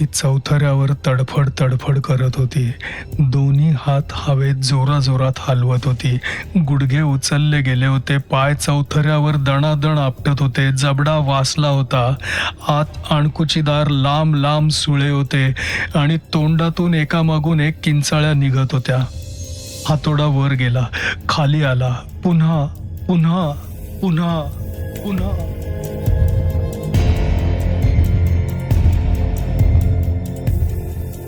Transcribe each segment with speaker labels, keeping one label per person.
Speaker 1: ती चौथऱ्यावर तडफड तडफड करत होती. दोन्ही हात हवेत जोराजोरात हलवत होती. गुडघे उचलले गेले होते. पाय चौथऱ्यावर दणादण आपटत होते. जबडा वासला होता. आत अणकुचीदार लांब लांब सुळे होते आणि तोंडातून एकामागून एक किंचाळ्या निघत होत्या. हातोडा वर गेला. खाली आला. पुन्हा पुन्हा पुन्हा पुन्हा.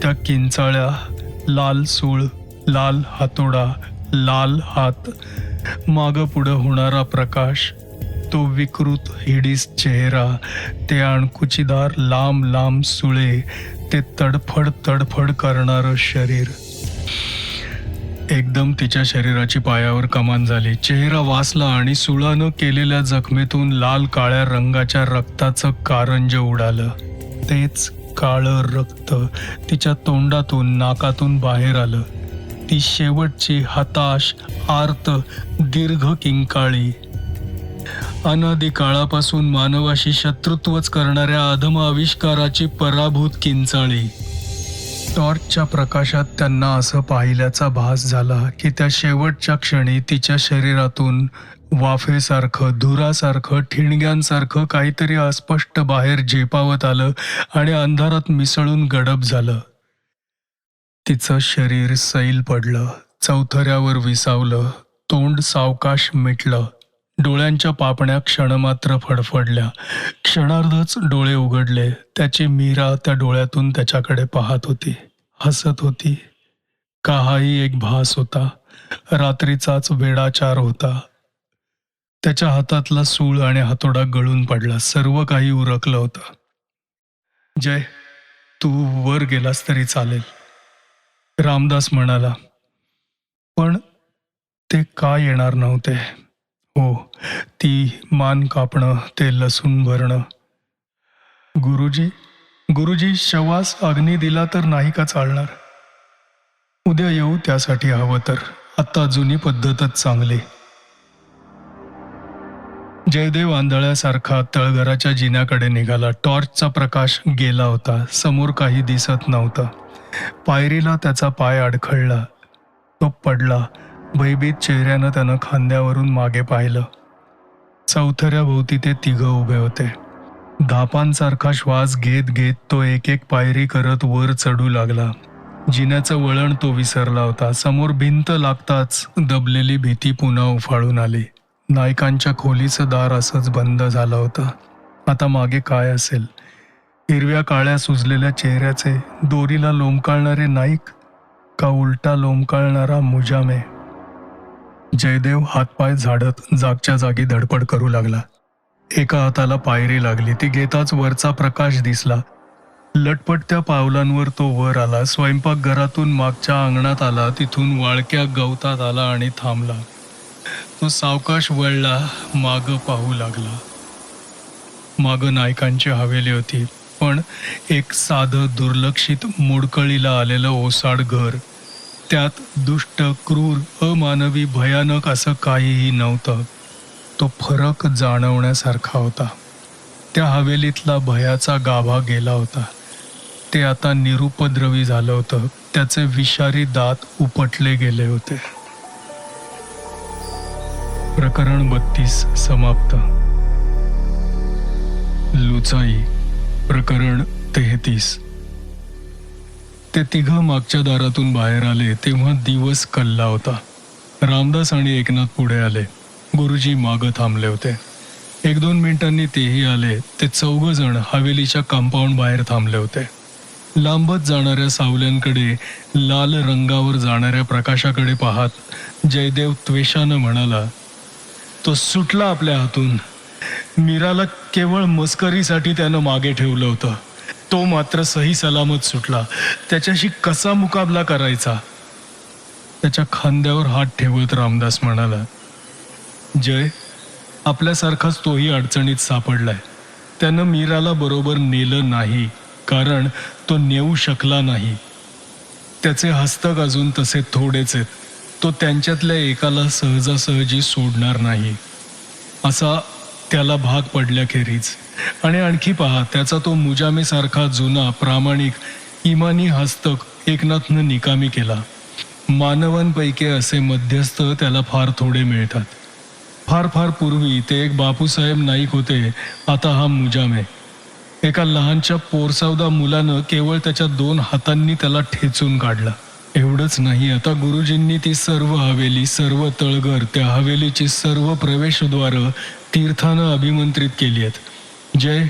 Speaker 1: त्या किंचाळ्या लाल सूळ लाल हातोडा लाल हात. माग पुढं होणारा प्रकाश तो विकृत हिडीस चेहरा ते अणकुचीदार लांब लांब सुळे ते तडफड तडफड करणारं शरीर. एकदम तिच्या शरीराची पायावर कमान झाली. चेहरा वासला आणि सुळानं केलेल्या जखमेतून लाल काळ्या रंगाच्या रक्ताचं कारंज उडालं. तेच काळं रक्त तिच्या तोंडातून नाकातून बाहेर आलं. ती शेवटची हताश आर्त दीर्घ किंकाळी. अनादी काळापासून मानवाशी शत्रुत्वच करणाऱ्या अधम आविष्काराची पराभूत किंचाळी. टॉर्चच्या प्रकाशात त्यांना असं पाहिल्याचा भास झाला की त्या शेवटच्या क्षणी तिच्या शरीरातून वाफेसारखं धुरासारखं ठिणग्यांसारखं काहीतरी अस्पष्ट बाहेर झेपावत आलं आणि अंधारात मिसळून गडप झालं. तिचं शरीर सैल पडलं चौथऱ्यावर विसावलं तोंड सावकाश मिटलं. डोळ्यांच्या पापण्या क्षणमात्र फडफडल्या. क्षणार्धच डोळे उघडले त्याची मीरा त्या डोळ्यातून त्याच्याकडे पाहत होती. हसत होती. का हाही एक भास होता. रात्रीचाच वेडाचार होता. त्याच्या हातातला सूळ आणि हातोडा गळून पडला. सर्व काही उरकलं होतं. जय तू वर गेलास तरी चालेल. रामदास म्हणाला पण ते का येणार नव्हते? हो ती मान कापणं ते लसूण भरणं. गुरुजी गुरुजी शवास अग्नी दिला तर नाही का चालणार? उद्या येऊ त्यासाठी हवं तर. आत्ता जुनी पद्धतच चांगली. जयदेव आंधळ्यासारखा तळघराच्या जिन्याकडे निघाला. टॉर्चचा प्रकाश गेला होता. समोर काही दिसत नव्हतं. पायरीला त्याचा पाय अडखळला. तो पडला. भयभीत चेहऱ्यानं त्यानं खांद्यावरून मागे पाहिलं. चौथऱ्याभोवती ते तिघं उभे होते. धापांसारखा श्वास घेत घेत तो एक एक पायरी करत वर चढू लागला. जिन्याचं वळण तो विसरला होता. समोर भिंत लागताच दबलेली भीती पुन्हा उफाळून आली. नायकांच्या खोलीचं दार असंच बंद झालं होतं. आता मागे काय असेल? हिरव्या काळ्या सुजलेल्या चेहऱ्याचे दोरीला लोंबकाळणारे नाईक का उलटा लोंबकाळणारा मुजामे? जयदेव हातपाय झाडत जागच्या जागी धडपड करू लागला. एका हाताला पायरी लागली. ती घेताच वरचा प्रकाश दिसला. लटपटत्या पावलांवर तो वर आला. स्वयंपाकघरातून मागच्या अंगणात आला. तिथून वाळक्या गवतात आला आणि थांबला. तो सावकाश वळला माग पाहू लागला. माग नायकांची हवेली होती पण एक साधं दुर्लक्षित मोडकळीला आलेलं ओसाड घर त्यात दुष्ट क्रूर अमानवी भयानक असं काहीही नव्हतं. तो फरक जाणवण्यासारखा होता. त्या हवेलीतला भयाचा गाभा गेला होता. ते आता निरुपद्रवी झालं होतं. त्याचे विषारी दात उपटले गेले होते. प्रकरण बत्तीस समाप्त. लुचाई प्रकरण तेहतीस. ते तिघं मागच्या दारातून बाहेर आले तेव्हा दिवस कल्ला होता. रामदास आणि एकनाथ पुढे आले. गुरुजी मागं थांबले होते. एक दोन मिनिटांनी तेही आले. ते चौघ जण हवेलीच्या कंपाऊंड बाहेर थांबले होते. लांबत जाणाऱ्या सावल्यांकडे लाल रंगावर जाणाऱ्या प्रकाशाकडे पाहत जयदेव त्वेषानं म्हणाला तो सुटला आपल्या हातून. मीराला केवळ मस्करीसाठी त्यानं मागे ठेवलं होतं. तो मात्र सही सलामत सुटला. त्याच्याशी कसा मुकाबला करायचा? त्याच्या खांद्यावर हात ठेवत रामदास म्हणाला जय आपल्यासारखाच तोही अडचणीत सापडलाय. त्यानं मीराला बरोबर नेलं नाही कारण तो नेऊ शकला नाही. त्याचे हस्तक अजून तसे थोडेच आहेत. तो त्यांच्यातल्या एकाला सहजासहजी सोडणार नाही. असा त्याला भाग पडल्याखेरीज. आणि आणखी पहा त्याचा तो मुजामेसारखा जुना प्रामाणिक इमानी हस्तक एकनाथनं निकामी केला. मानवांपैकी असे मध्यस्थ त्याला फार थोडे मिळतात. फार फार पूर्वी ते एक बापूसाहेब नाईक होते आता हा मुजामे. एका लहानच्या पोरसावदा मुलानं केवळ त्याच्या दोन हातांनी त्याला ठेचून काढला. एवढंच नाही. आता गुरुजींनी ती सर्व हवेली सर्व तळघर त्या हवेलीची सर्व प्रवेशद्वारं तीर्थानं अभिमंत्रित केली आहेत. जय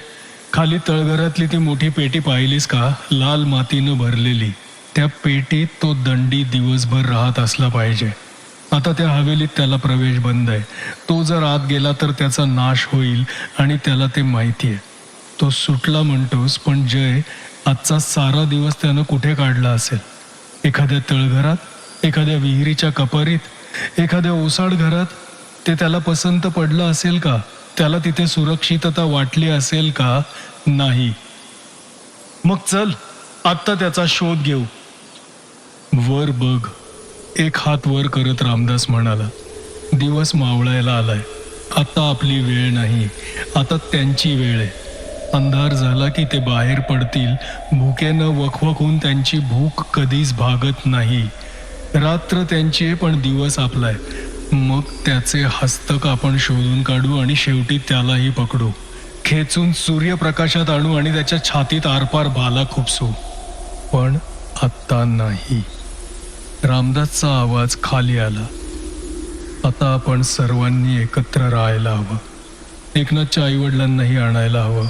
Speaker 1: खाली तळघरातली ती मोठी पेटी पाहिलीस का? लाल मातीनं भरलेली. त्या पेटीत तो दंडी दिवसभर राहत असला पाहिजे. आता त्या हवेलीत त्याला प्रवेश बंद आहे. तो जर आत गेला तर त्याचा नाश होईल आणि त्याला ते माहिती आहे. तो सुटला म्हणतोस पण जय आजचा सारा दिवस त्यानं कुठे काढला असेल? एखाद्या तळघरात एखाद्या विहिरीच्या कपारीत एखाद्या ओसाड घरात ते त्याला पसंत पडलं असेल का? त्याला तिथे सुरक्षितता वाटली असेल का? नाही. मग चल आत्ता त्याचा शोध घेऊ. वर बघ. एक हात वर करत रामदास म्हणाला दिवस मावळायला आलाय. आता आपली वेळ नाही. आता त्यांची वेळ आहे. अंधार झाला की ते बाहेर पडतील. भुकेनं वखवखून त्यांची भूक कधीच भागत नाही. रात्र त्यांची पण दिवस आपलाय. मग त्याचे हस्तक आपण शोधून काढू आणि शेवटी त्यालाही पकडू. खेचून सूर्यप्रकाशात आणू आणि त्याच्या छातीत आरपार भाला खुपसू. पण आत्ता नाही. रामदासचा आवाज खाली आला. आता आपण सर्वांनी एकत्र राहायला हवं. एकनाथच्या आईवडिलांनाही आणायला हवं.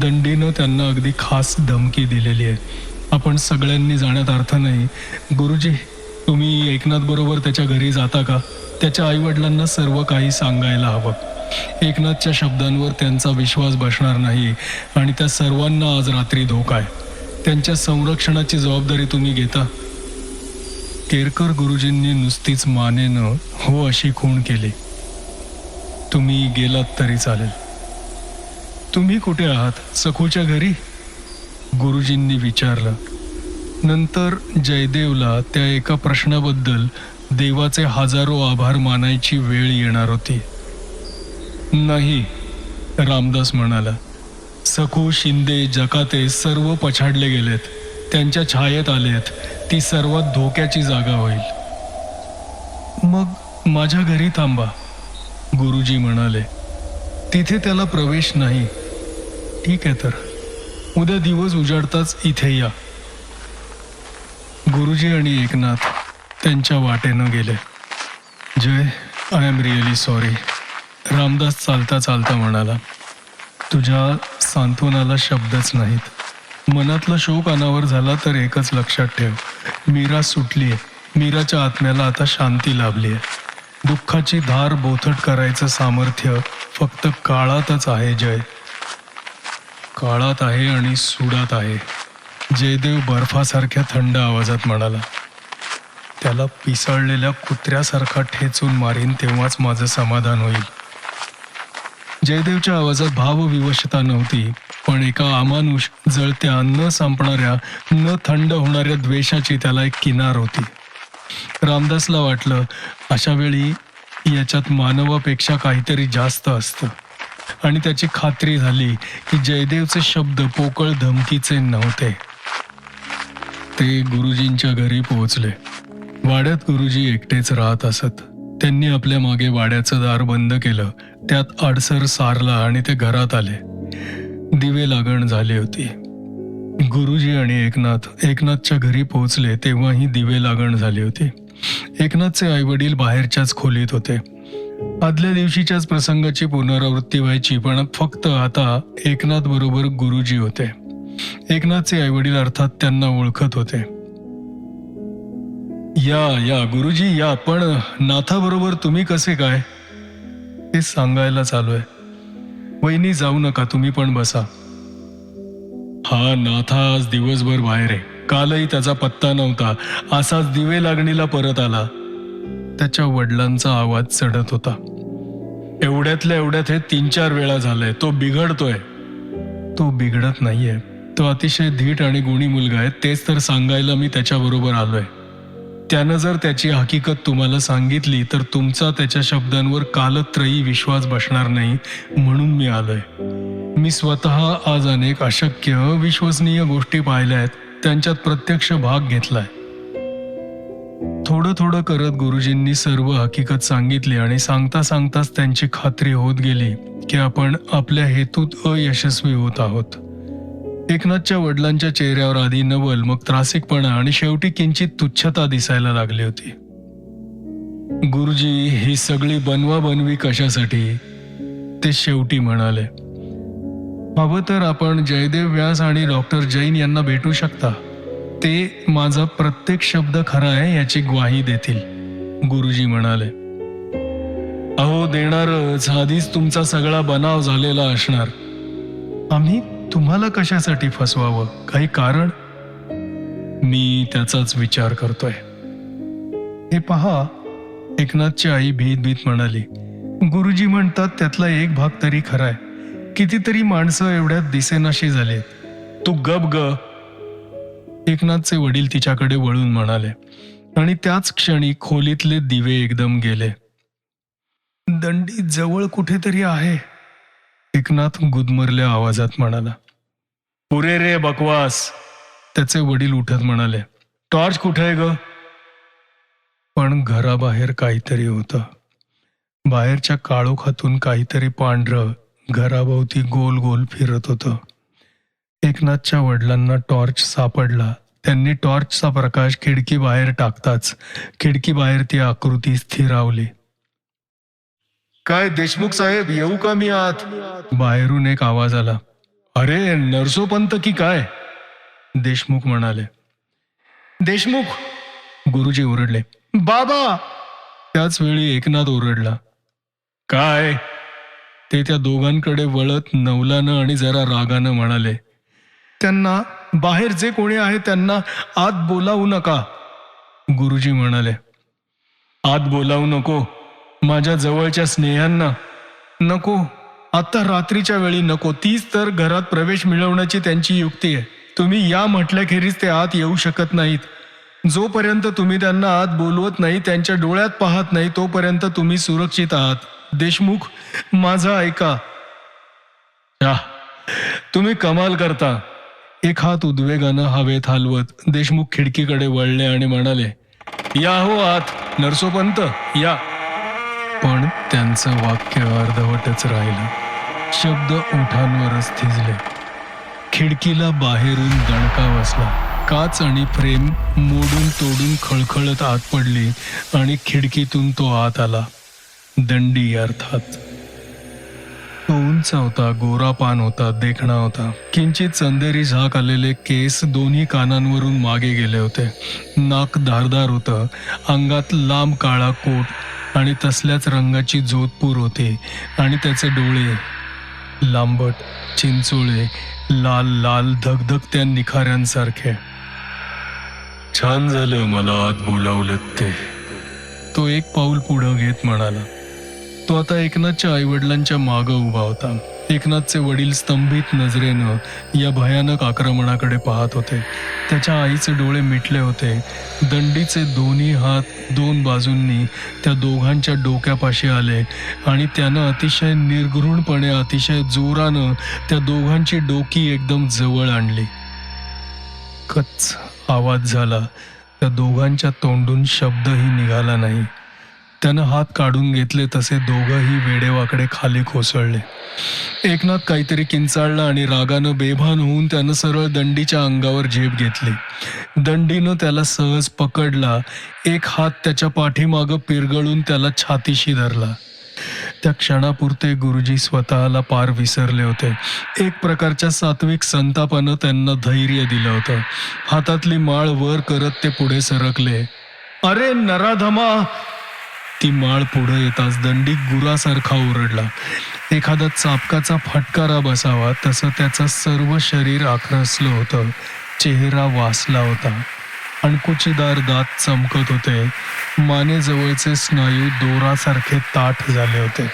Speaker 1: दंडीनं त्यांना अगदी खास धमकी दिलेली आहे. आपण सगळ्यांनी जाण्यात अर्थ नाही. गुरुजी तुम्ही एकनाथ बरोबर त्याच्या घरी जाता का? त्याच्या आईवडिलांना सर्व काही सांगायला हवं. एकनाथच्या शब्दांवर त्यांचा विश्वास बसणार नाही आणि त्या सर्वांना आज रात्री धोका आहे. त्यांच्या संरक्षणाची जबाबदारी तुम्ही घेता? केरकर गुरुजींनी नुसतीच मानेनं हो अशी खूण केली. तुम्ही गेलात तरी चालेल. तुम्ही कुठे आहात? सखूच्या घरी? गुरुजींनी विचारलं. नंतर जयदेवला त्या एका प्रश्नाबद्दल देवाचे हजारो आभार मानायची वेळ येणार होती. नाही रामदास म्हणाला. सखू शिंदे जकाते सर्व पछाडले गेलेत. त्यांच्या छायेत आलेत. ती सर्वात धोक्याची जागा होईल. मग माझ्या घरी थांबा गुरुजी म्हणाले. तिथे त्याला प्रवेश नाही. ठीक आहे तर. उद्या दिवस उजाडताच इथे या. गुरुजी आणि एकनाथ त्यांच्या वाटेनं गेले. Jay I am really sorry Ramdas चालता चालता म्हणाला तुझ्या सांत्वनाला शब्दच नाहीत. मनातला शोक अनावर झाला तर एकच लक्षात ठेव. मीरा सुटली आहे मीराच्या आत्म्याला आता शांती लाभली आहे दुःखाची धार बोथट करायचं सामर्थ्य फक्त काळातच आहे जय. काळात आहे आणि सुडात आहे. जयदेव बर्फासारख्या थंड आवाजात म्हणाला त्याला पिसळलेल्या कुत्र्यासारखा ठेचून मारीन तेव्हाच माझं समाधान होईल. जयदेवच्या आवाजात भावविवशता नव्हती पण एका अमानुष जळत्या न संपणाऱ्या न थंड होणाऱ्या द्वेषाची त्याला एक किनार होती. रामदासला वाटलं अशा वेळी याच्यात मानवापेक्षा काहीतरी जास्त असतं. आणि त्याची खात्री झाली की जयदेवचे शब्द पोकळ धमकीचे नव्हते. ते गुरुजींच्या घरी पोहोचले. वाड्यात गुरुजी एकटेच राहत असत. त्यांनी आपल्या मागे वाड्याचं दार बंद केलं. त्यात आडसर सारला आणि ते घरात आले. दिवे लागण झाली होती. गुरुजी आणि एकनाथ एकनाथच्या घरी पोहोचले तेव्हाही दिवे लागण झाली होती. एकनाथचे आईवडील बाहेरच्याच खोलीत होते. आदल्या दिवशीच्याच प्रसंगाची पुनरावृत्ती व्हायची पण फक्त आता एकनाथ बरोबर गुरुजी होते. एकनाथचे आईवडील अर्थात त्यांना ओळखत होते. या या गुरुजी या पण नाथाबरोबर तुम्ही कसे काय? ते सांगायला चालू आहे. वहिनी जाऊ नका तुम्ही पण बसा. हा नाथा आज दिवसभर बाहेर आहे. कालही त्याचा पत्ता नव्हता. असाच दिवे लागणीला परत आला. त्याच्या वडिलांचा आवाज चढत होता. एवढ्यातल्या एवढ्यात हे तीन चार वेळा झालंय. तो बिघडतोय. तो बिघडत नाहीये. तो अतिशय धीट आणि गुणी मुलगा आहे. तेच तर सांगायला मी त्याच्याबरोबर आलोय. त्यानं जर त्याची हकीकत तुम्हाला सांगितली तर तुमचा त्याच्या शब्दांवर कालत्रयी विश्वास बसणार नाही म्हणून मी आलोय. मी स्वतः आज अनेक अशक्य विश्वसनीय गोष्टी पाहिल्या आहेत. त्यांच्यात प्रत्यक्ष भाग घेतलाय. थोडं थोडं करत गुरुजींनी सर्व हकीकत सांगितली आणि सांगता सांगताच त्यांची खात्री होत गेली की आपण आपल्या हेतूत अयशस्वी होत आहोत. एकनाथच्या वडिलांच्या चेहऱ्यावर आधी नवल मग त्रासिकपणा आणि शेवटी किंचित तुच्छता दिसायला लागली होती. गुरुजी ही सगळी बनवा बनवी कशासाठी? ते शेवटी म्हणाले. हवं तर आपण जयदेव व्यास आणि डॉक्टर जैन यांना भेटू शकता. ते माझा प्रत्येक शब्द खरा आहे याची ग्वाही देतील. गुरुजी म्हणाले अहो देणारच आधीच तुमचा सगळा बनाव झालेला असणार. आम्ही तुम्हाला कशासाठी फसवावं? काही कारण? मी त्याचाच विचार करतोय. हे पहा एकनाथची आई भीत भीत म्हणाली गुरुजी म्हणतात त्यातला एक भाग तरी खरा आहे. कितीतरी माणसं एवढ्यात दिसेनाशी झाले तू गप ग एकनाथचे वडील तिच्याकडे वळून म्हणाले आणि त्याच क्षणी खोलीतले दिवे एकदम गेले. दंडी जवळ कुठेतरी आहे. एकनाथ गुदमरल्या आवाजात म्हणाला पुरे रे बकवास. त्याचे वडील उठत म्हणाले टॉर्च कुठे आहे ग? पण घराबाहेर काहीतरी होतं. बाहेरच्या काळोखातून काहीतरी पांढरं घराभोवती गोल गोल फिरत होतं. एकनाथच्या वडिलांना टॉर्च सापडला. त्यांनी टॉर्चचा प्रकाश खिडकी बाहेर टाकताच खिडकी बाहेर ती आकृती स्थिरावली. काय देशमुख साहेब येऊ का मी आत? बाहेरून एक आवाज आला. अरे नरसोपंत की काय? देशमुख म्हणाले. देशमुख गुरुजी ओरडले. बाबा. त्याच वेळी एकनाथ ओरडला. काय? ते त्या दोघांकडे वळत नवलानं आणि जरा रागानं म्हणाले. त्यांना बाहेर जे कोणी आहे त्यांना आत बोलावू नका. गुरुजी म्हणाले आत बोलावू नको. माझ्या जवळच्या स्नेहांना नको. आता रात्रीच्या वेळी नको. तीच तर घरात प्रवेश मिळवण्याची त्यांची युक्ती आहे. तुम्ही या म्हटल्याखेरीज ते आत येऊ शकत नाहीत. जोपर्यंत तुम्ही त्यांना आत बोलवत नाही त्यांच्या डोळ्यात पाहत नाही तोपर्यंत तुम्ही सुरक्षित आहात. देशमुख माझा ऐका. या तुम्ही कमाल करता. एक हात उद्वेगानं हवेत हलवत देशमुख खिडकीकडे वळले आणि म्हणाले या हो आत नरसोपंत या. पण त्यांचं वाक्य अर्धवटच राहिलं. शब्द ओठांवरच थिजले. खिडकीला बाहेरून दणका बसला. काच आणि फ्रेम मोडून तोडून खळखळत आत पडली आणि खिडकीतून तो आत आला. दंडी अर्थात तो उंच होता गोरा पान होता देखणा होता. किंचित चंदेरी झाक आलेले केस दोन्ही कानांवरून मागे गेले होते. नाक धारदार होतं अंगात लांब काळा कोट आणि तसल्याच रंगाची जोधपूर होती आणि त्याचे डोळे लांबट चिंचोळे लाल लाल धगधगत्या निखाऱ्यांसारखे. छान झालं मला आत बोलावलं ते. तो एक पाऊल पुढं घेत म्हणाला तो आता एकनाथच्या आईवडिलांच्या मागं उभा होता. एकनाथचे वडील स्तंभित नजरेनं या भयानक आक्रमणाकडे पाहत होते. त्याच्या आईचे डोळे मिटले होते. दंडीचे दोन्ही हात दोन बाजूंनी त्या दोघांच्या डोक्यापाशी आले आणि त्यानं अतिशय निर्घृणपणे अतिशय जोरानं त्या दोघांची डोकी एकदम जवळ आणली. कच्च आवाज झाला. त्या दोघांच्या तोंडून शब्दही निघाला नाही. त्यानं हात काढून घेतले तसे दोघंही वेडेवाकडे खाली कोसळले. एकनाथ काहीतरी किंचाळला आणि रागानं बेभान होऊन त्यानं सरळ दंडीच्या अंगावर झेप घेतली. दंडीनं त्याला सहज पकडला एक हात त्याच्या पाठीमागं पिरगळून त्याला छातीशी धरला. त्या क्षणापुरते गुरुजी स्वतःला पार विसरले होते. एक प्रकारच्या सात्विक संतापानं त्यांना धैर्य दिलं होतं. हातातली माळ वर करत ते पुढे सरकले. अरे नराधमा ती माळ पुढे येताच दंडी गुरासारखा ओरडला. एखादा चापकाचा फटकारा बसावा तसं त्याचं सर्व शरीर आक्रसलं होतं. चेहरा वासला होता. अणकुचीदार दात चमकत होते. मानेजवळचे स्नायू दोरासारखे ताठ झाले होते.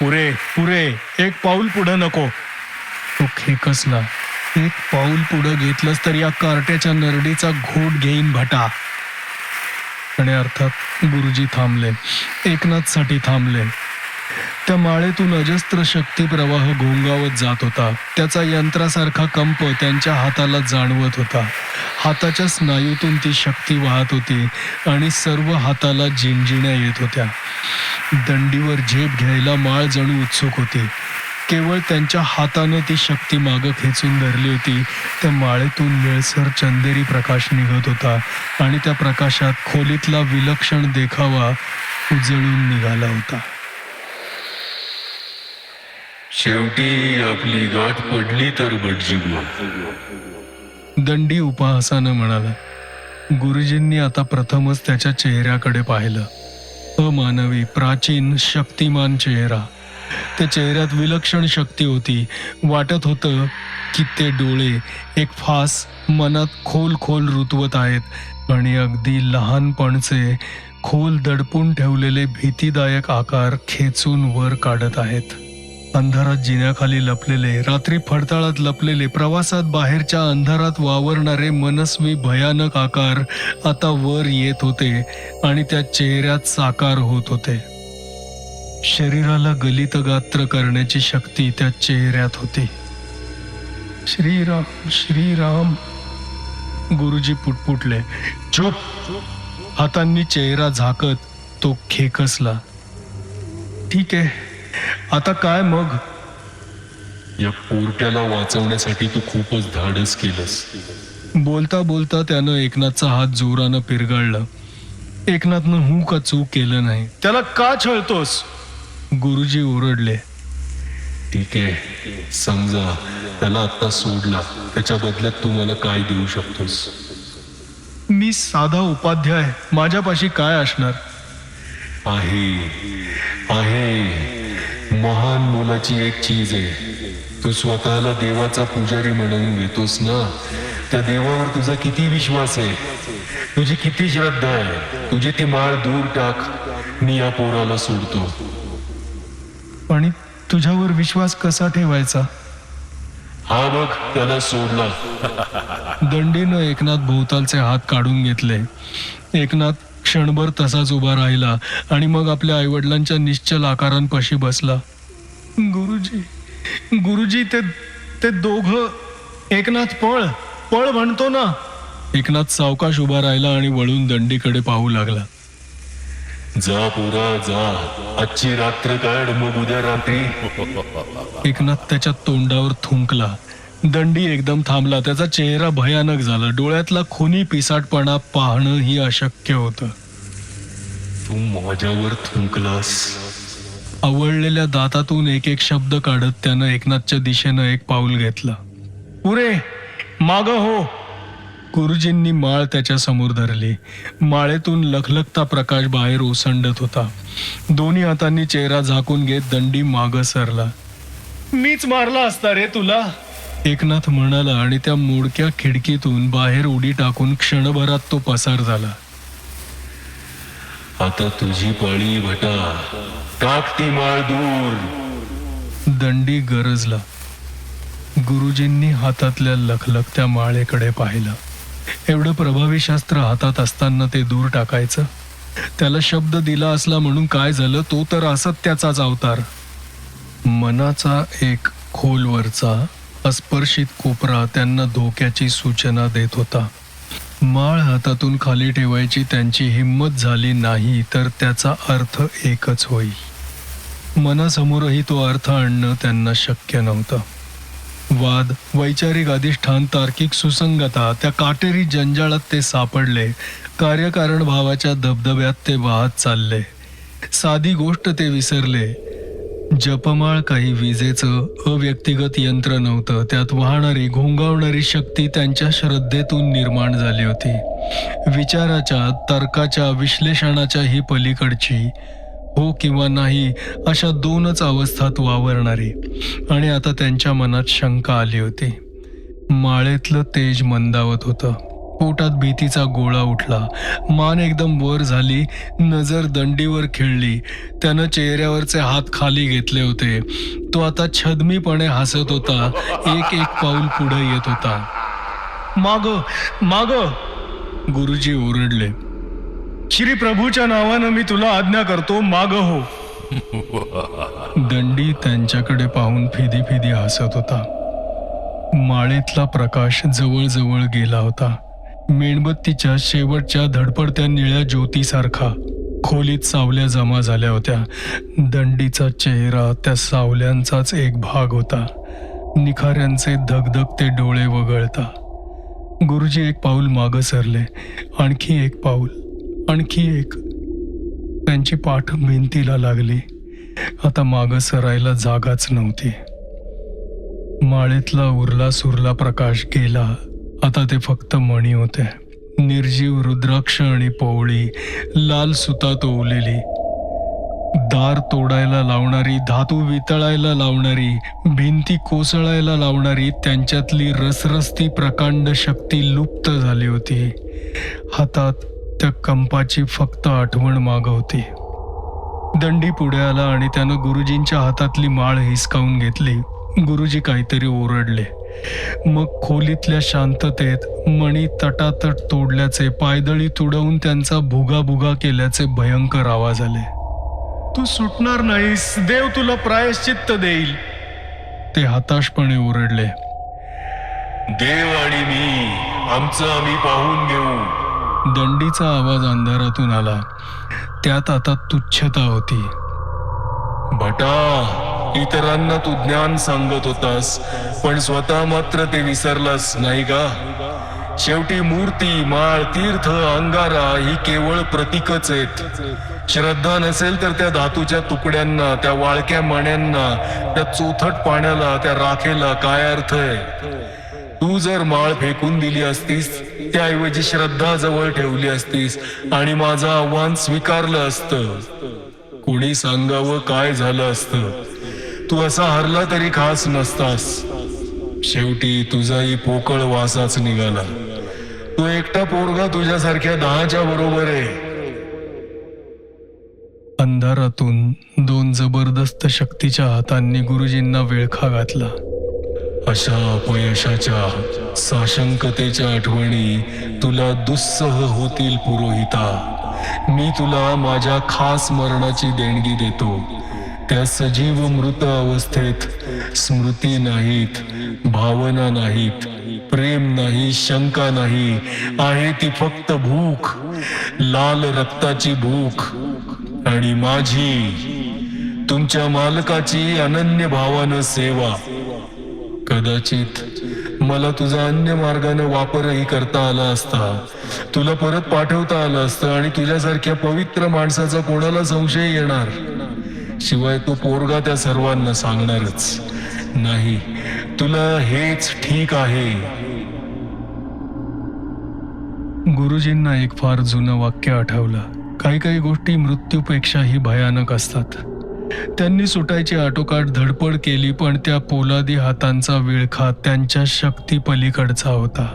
Speaker 1: पुरे पुरे एक पाऊल पुढं नको. तो खेकसला. एक पाऊल पुढं घेतलंस तर या कार्ट्याच्या नरडीचा घोट घेईन भटा. आणि अर्थात गुरुजी थांबले एकनाथसाठी थांबले. त्या माळेतून अजस्त्र शक्ती प्रवाह घोंगावत जात होता. त्याचा यंत्रासारखा कंप त्यांच्या हाताला जाणवत होता. हाताच्या स्नायूतून ती शक्ती वाहत होती आणि सर्व हाताला झिंजिण्या येत होत्या. दंडीवर झेप घ्यायला माळ जणू उत्सुक होती. केवळ त्यांच्या हातानं ती शक्ती मागं खेचून धरली होती. त्या माळेतून निळसर चंदेरी प्रकाश निघत होता आणि त्या प्रकाशात खोलीतला विलक्षण देखावा उजळून निघाला होता.
Speaker 2: शेवटी आपली गाठ पडली तर
Speaker 1: दंडी उपहासानं म्हणाला गुरुजींनी आता प्रथमच त्याच्या चेहऱ्याकडे पाहिलं. अमानवी प्राचीन शक्तिमान चेहरा. त्या चेहऱ्यात विलक्षण शक्ती होती. वाटत होतं की ते डोळे एक फास मनात खोल खोल रुतवत आहेत आणि अगदी लहानपणचे खोल दडपून ठेवलेले भीतीदायक आकार खेचून वर काढत आहेत. अंधारात जिन्याखाली लपलेले रात्री फडताळात लपलेले प्रवासात बाहेरच्या अंधारात वावरणारे मनस्वी भयानक आकार आता वर येत होते आणि त्या चेहऱ्यात साकार होत होते. शरीराला गलित गात्र करण्याची शक्ती त्या चेहऱ्यात होती. श्रीराम श्रीराम. गुरुजी पुटपुटले. चुप! हातांनी चेहरा झाकत तो खेकसला. ठीक आहे आता काय मग?
Speaker 2: या पोरट्याला वाचवण्यासाठी तू खूपच धाडस केलंस.
Speaker 1: बोलता बोलता त्यानं एकनाथचा हात जोरानं पिरगाळला. एकनाथनं हू का चूक केलं नाही. त्याला का छळतोस? गुरुजी ओरडले.
Speaker 2: ठीक आहे समजा. त्याला आता सोडला. त्याच्या बदल्यात तू मला काय देऊ शकतोस?
Speaker 1: मी साधा उपाध्याय माझ्यापाशी काय असणार?
Speaker 2: आहे. आहे. महान मोलाची एक चीज आहे. तू स्वतःला देवाचा पुजारी म्हणून घेतोस ना? त्या देवावर तुझा किती विश्वास आहे? तुझी किती श्रद्धा आहे? तुझी ती माळ दूर टाक. मी या पोराला सोडतो.
Speaker 1: आणि तुझ्यावर विश्वास कसा ठेवायचा?
Speaker 2: हा बघ त्याला सोडला
Speaker 1: दंडीनं एकनाथ भोवतालचे हात काढून घेतले. एकनाथ क्षणभर तसाच उभा राहिला आणि मग आपल्या आईवडिलांच्या निश्चल आकारांपाशी बसला. गुरुजी गुरुजी ते ते दोघ एकनाथ पळ पळ म्हणतो ना. एकनाथ सावकाश उभा राहिला आणि वळून दंडीकडे पाहू लागला.
Speaker 2: जा पोरा जा. आजची रात्र काढ मग उद्या रात्री.
Speaker 1: एकनाथ त्याच्या तोंडावर थुंकला. दंडी एकदम थांबला. त्याचा चेहरा भयानक झाला. डोळ्यातला खुनी पिसाटपणा पाहणं ही अशक्य होतं.
Speaker 2: तू माझ्यावर थुंकलास.
Speaker 1: आवळलेल्या दातातून एक एक शब्द काढत त्यानं एकनाथच्या दिशेनं एक पाऊल घेतलं. पुरे माग हो. गुरुजींनी माळ त्याच्यासमोर धरली. माळेतून लखलखता प्रकाश बाहेर ओसंडत होता. दोन्ही हातांनी चेहरा झाकून घेत दंडी माग सरला. मीच मारला असता रे तुला. एकनाथ म्हणाला आणि त्या मोडक्या खिडकीतून बाहेर उडी टाकून क्षणभरात तो पसार झाला.
Speaker 2: आता तुझी पाळी भटा टाक ती माळ दूर.
Speaker 1: दंडी गरजला. गुरुजींनी हातातल्या लखलखत्या माळेकडे पाहिलं. एवढं प्रभावी शास्त्र हातात असताना ते दूर टाकायचं. त्याला शब्द दिला असला म्हणून काय झालं तो तर असत्याचाच अवतार. मनाचा एक खोलवरचा अस्पर्शित कोपरा त्यांना धोक्याची सूचना देत होता. माळ हातातून खाली ठेवायची त्यांची हिंमत झाली नाही तर त्याचा अर्थ एकच होई. मनासमोरही तो अर्थ आणणं त्यांना शक्य नव्हतं. वाद वैचारिक अधिष्ठान तार्किक सुसंगता त्या काटेरी जंजाळात ते सापडले. कार्यकारण भावाच्या धबधब्यात ते वाहत चालले. साधी गोष्ट ते विसरले. जपमाळ काही विजेचं अव्यक्तिगत यंत्र नव्हतं. त्यात वाहणारी घोंगावणारी शक्ती त्यांच्या श्रद्धेतून निर्माण झाली होती. विचाराच्या तर्काच्या विश्लेषणाच्या ही पलीकडची हो किंवा नाही अशा दोनच अवस्थात वावरणारी. आणि आता त्यांच्या मनात शंका आली होती. माळेतलं तेज मंदावत होतं. पोटात भीतीचा गोळा उठला. मान एकदम वर झाली नजर दंडीवर खेळली. त्यानं चेहऱ्यावरचे हात खाली घेतले होते. तो आता छदमीपणे हसत होता. एक एक पाऊल पुढे येत होता. माग माग! गुरुजी ओरडले. श्री प्रभूच्या नावानं मी तुला आज्ञा करतो माग हो. दंडी त्यांच्याकडे पाहून फिदी फिदी हसत होता. माळेतला प्रकाश जवळजवळ गेला होता. मेणबत्तीच्या शेवटच्या धडपडत्या निळ्या ज्योतीसारखा खोलीत सावल्या जमा झाल्या होत्या. दंडीचा चेहरा त्या सावल्यांचाच एक भाग होता. निखाऱ्यांचे धगधगते डोळे वगळता. गुरुजी एक पाऊल मागं सरले आणखी एक पाऊल. आणखी एक. त्यांची पाठ भिंतीला लागली. आता मागं सरायला जागाच नव्हती. माळेतला उरला सुरला प्रकाश गेला. आता ते फक्त मणी होते. निर्जीव रुद्राक्ष आणि पोवळी लाल सुतात ओवलेली. दार तोडायला लावणारी धातू वितळायला लावणारी भिंती कोसळायला लावणारी त्यांच्यातली रसरसती प्रकांड शक्ती लुप्त झाली होती. हातात त्या कंपाची फक्त आठवण मागवते. दंडी पुढे आला आणि त्यानं गुरुजींच्या हातातली माळ हिसकावून घेतली. गुरुजी काहीतरी ओरडले. मग खोलीतल्या शांततेत मणी तटातट तोडल्याचे पायदळी तुडवून त्यांचा भुगा भुगा केल्याचे भयंकर आवाज आले. तू सुटणार नाहीस. देव तुला प्रायश्चित्त देईल. ते हताशपणे ओरडले.
Speaker 2: देव आणि मी आमचं आम्ही पाहून घेऊ.
Speaker 1: दंडीचा आवाज अंधारातून आला. त्यात आता तुच्छता होती.
Speaker 2: भटा इतरांना तू ज्ञान सांगत होतास पण स्वतः मात्र ते विसरलास नाही का? शेवटी मूर्ती माळ तीर्थ अंगारा ही केवळ प्रतीकच आहेत. श्रद्धा नसेल तर त्या धातूच्या तुकड्यांना त्या वाळक्या मण्यांना त्या चोथट पाण्याला त्या राखेला काय अर्थ आहे? तू जर माळ फेकून दिली असतीस त्याऐवजी श्रद्धा जवळ ठेवली असतीस आणि माझं आव्हान स्वीकारलं असतं. कोणी सांगावं काय झालं असतं? तू असा हरला तरी खास नसतास. शेवटी तुझाही पोकळ वासाच निघाला. तू एकटा पोरगा तुझ्यासारख्या दहाच्या बरोबर आहे.
Speaker 1: अंधारातून दोन जबरदस्त शक्तीच्या हातांनी गुरुजींना वेळखा घातला.
Speaker 2: अशा अपयशाच्या साशंकतेच्या आठवणी तुला दुस्सह होतील पुरोहिता. मी तुला माझ्या खास मरणाची देणगी देतो. त्या सजीव मृत अवस्थेत स्मृती नाहीत भावना नाहीत प्रेम नाही शंका नाही आहे ती फक्त भूक लाल रक्ताची भूक. आणि माझी तुमच्या मालकाची अनन्य भावानं सेवा. कदाचित मला तुझा अन्य मार्गाने वापरही करता आला असता तुला परत पाठवता आलं असतं आणि तुझ्यासारख्या पवित्र माणसाचा कोणाला संशय येणार? शिवाय तो पोरगा त्या सर्वांना सांगणारच नाही. तुला हेच ठीक आहे.
Speaker 1: गुरुजींना एक फार जुनं वाक्य आठवलं. काही काही गोष्टी मृत्यूपेक्षाही भयानक असतात. त्यांनी सुटायची आटोकाट धडपड केली पण त्या पोलादी हातांचा विळखा त्यांच्या शक्ती पलीकडचा होता.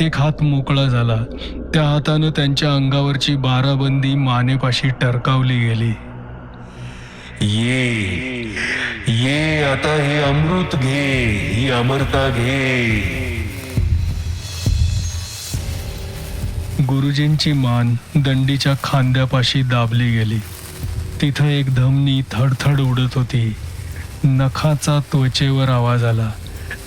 Speaker 1: एक हात मोकळा झाला. त्या हातानं त्यांच्या अंगावरची बाराबंदी मानेपाशी टरकावली गेली.
Speaker 2: ये ये आता हे अमृत घे ही अमरता घे.
Speaker 1: गुरुजींची मान दंडीच्या खांद्यापाशी दाबली गेली. तिथं एक धमनी थडथड उडत होती. नखाचा त्वचेवर आवाज आला.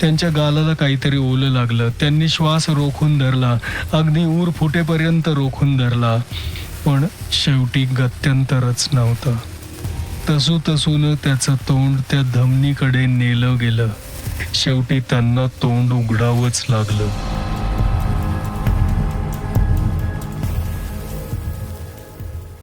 Speaker 1: त्यांच्या गालाला काहीतरी ओलं लागलं. त्यांनी श्वास रोखून धरला. अगदी ऊर फुटेपर्यंत रोखून धरला. पण शेवटी गत्यंतरच नव्हतं. तसू तसून त्याचं तोंड त्या धमनीकडे नेलं गेलं. शेवटी त्यांना तोंड उघडावंच लागलं.